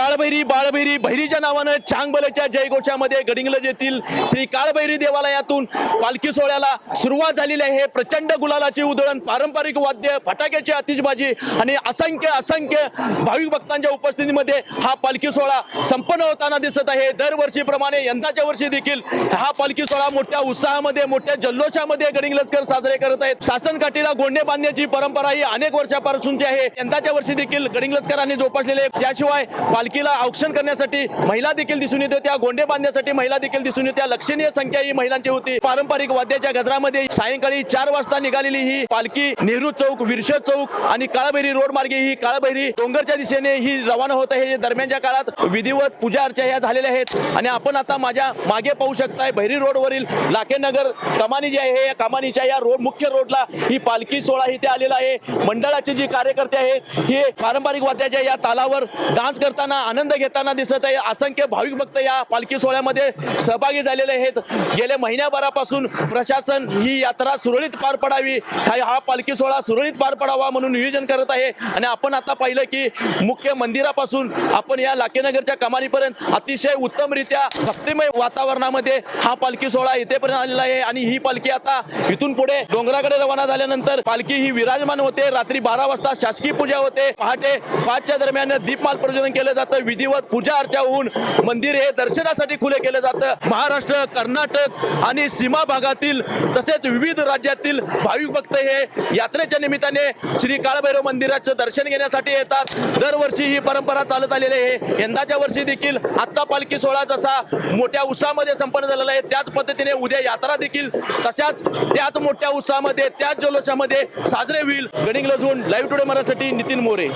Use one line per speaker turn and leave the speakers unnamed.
काळभैरी बाळभैरी भैरीच्या नावानं चांगबलच्या जयघोषामध्ये गडिंगलज येथील श्री काळभैरी देवालयातून पालखी सोहळ्याला सुरुवात झालेली आहे. प्रचंड गुलालाची उधळण पारंपरिक वाद्य फटाक्याची आतिषबाजी आणि असंख्य असंख्य भाविक भक्तांच्या उपस्थितीमध्ये हा पालखी सोहळा संपन्न होताना दिसत आहे. दरवर्षीप्रमाणे यंदाच्या वर्षी देखील हा पालखी सोहळा मोठ्या उत्साहामध्ये मोठ्या जल्लोषामध्ये गडिंगलजकर साजरे करत आहेत. शासन काठीला गोंडे बांधण्याची परंपरा ही अनेक वर्षापासूनची आहे. यंदाच्या वर्षी देखील गडिंगलजकरांनी जोपासलेले त्याशिवाय पालखी पालखीला औक्षण करण्यासाठी महिला देखील दिसून येते. त्या गोंडे बांधण्यासाठी महिला देखील दिसून येत्या लक्षणीय संख्या ही महिलांची होती. पारंपरिक वाद्याच्या गजरामध्ये सायंकाळी चार वाजता निघालेली ही पालखी नेहरू चौक विरशद चौक आणि काळभैरी रोड मार्गे ही काळभैरी डोंगरच्या दिशेने ही रवाना होत आहे. दरम्यानच्या काळात विधिवत पूजा अर्चा ह्या झालेल्या आहेत. आणि आपण आता माझ्या मागे पाहू शकताय भैरी रोडवरील लाखेनगर कमानी जी आहे या कमानीच्या या रोड मुख्य रोडला ही पालखी सोहळा इथे आलेला आहे. मंडळाचे जे कार्यकर्ते आहेत हे पारंपरिक वाद्याच्या या तालावर डान्स करताना आनंद घेताना दिसत आहे. असंख्य भाविक भक्त या पालखी सोहळ्यामध्ये सहभागी झालेले आहेत. गेल्या महिन्याभरापासून प्रशासन ही यात्रा सुरळीत पार पडावी. हा हा पालखी सोहळा सुरळीत पार पडावा म्हणून नियोजन करत आहे. आणि आपण आता पाहिलं की मुख्य मंदिरापासून आपण या लाकेनगरच्या कमानीपर्यंत अतिशय उत्तमरित्या भक्तिमय वातावरणामध्ये हा पालखी सोहळा इथेपर्यंत आलेला आहे. आणि ही पालखी आता इथून पुढे डोंगराकडे रवाना झाल्यानंतर पालखी ही विराजमान होते. रात्री बारा वाजता शासकीय पूजा होते. पहाटे पाचच्या दरम्यान दीपमाल प्रज्वलन केलं जातं. विधिवत पूजा अर्चा होऊन मंदिर हे दर्शनासाठी खुले केलं जातं. महाराष्ट्र कर्नाटक आणि सीमा भागातील तसेच विविध राज्यातील भाविक भक्त हे यात्रेच्या निमित्ताने श्री काळभैरव मंदिराचं दर्शन घेण्यासाठी येतात. दरवर्षी ही परंपरा चालत आलेली आहे. यंदाच्या वर्षी देखील आजचा पालखी सोहळा जसा मोठ्या उत्साहामध्ये संपन्न झालेला आहे त्याच पद्धतीने उद्या यात्रा देखील तशाच त्याच मोठ्या उत्साहामध्ये त्याच जल्लोषामध्ये साजरे होईल. गडिंग लजवून लाईव्ह टुडे मराठीसाठी नितीन मोरे.